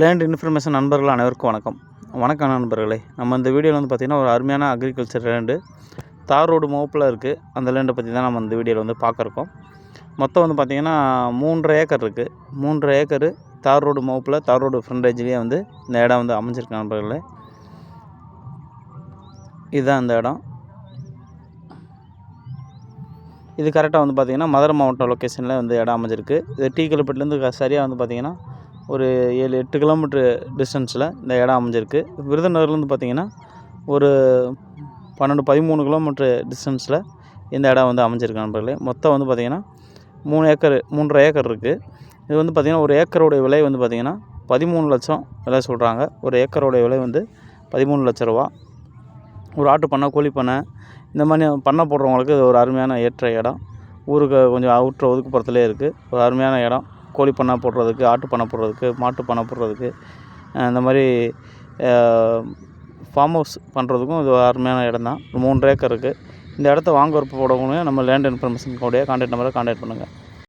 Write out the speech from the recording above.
Land information நண்பர்கள் அனைவருக்கும் வணக்கம். வணக்கம் நண்பர்களே. நம்ம இந்த வீடியோவில் வந்து பார்த்திங்கன்னா ஒரு அருமையான அக்ரிகல்ச்சர் லேண்டு தார் ரோடு மோப்பில் இருக்குது அந்த லேண்டை பற்றி தான் நம்ம இந்த வீடியோவில் வந்து பார்க்குறோம் மொத்தம் வந்து பார்த்திங்கன்னா மூன்றரை ஏக்கர் இருக்குது மூன்றரை ஏக்கர் தார் ரோடு மோப்பில் தார் ரோடு ஃப்ரண்டேஜ்லேயே வந்து இந்த இடம் வந்து அமைஞ்சிருக்கு நண்பர்களே. இதுதான் இந்த இடம். இது கரெக்டாக வந்து பார்த்திங்கன்னா மதுரை மாவட்டம் லொக்கேஷனில் வந்து இடம் அமைஞ்சிருக்கு. இது டீ கல்பட்டிலேருந்து சரியாக வந்து பார்த்திங்கன்னா ஒரு ஏழு எட்டு கிலோமீட்ரு டிஸ்டன்ஸில் இந்த இடம் அமைஞ்சிருக்கு. விருதுநகர்லேருந்து பார்த்திங்கன்னா ஒரு பன்னெண்டு பதிமூணு கிலோமீட்ரு டிஸ்டன்ஸில் இந்த இடம் வந்து அமைஞ்சிருக்கு நண்பர்களே. மொத்தம் வந்து பார்த்திங்கன்னா மூணு ஏக்கர் மூன்றரை ஏக்கர் இருக்குது இது வந்து பார்த்திங்கன்னா ஒரு ஏக்கரோடைய விலை வந்து பார்த்திங்கன்னா பதிமூணு லட்சம் விலை சொல்கிறாங்க ஒரு ஏக்கரோடைய விலை வந்து பதிமூணு லட்ச ரூபா. ஒரு ஆட்டு பண்ணை கோழி பண்ணை இந்த மாதிரி பண்ணை போடுறவங்களுக்கு இது ஒரு அருமையான ஏற்ற இடம். ஊருக்கு கொஞ்சம் அவுட்ரு ஒதுக்குப்புறத்துலேயே இருக்குது ஒரு அருமையான இடம். கோழி பண்ணை போடுறதுக்கு ஆட்டு பண்ணை போடுறதுக்கு மாட்டு பண்ணை போடுறதுக்கு இந்த மாதிரி ஃபார்ம் ஹவுஸ் பண்ணுறதுக்கும் இது அருமையான இடம் தான் மூன்று ஏக்கர் இருக்குது இந்த இடத்த வாங்க விருப்பப்படவங்க நம்ம லேண்ட் இன்ஃபர்மேஷன் கூட கான்டாக்ட் நம்பரை கான்டாக்ட் பண்ணுங்கள்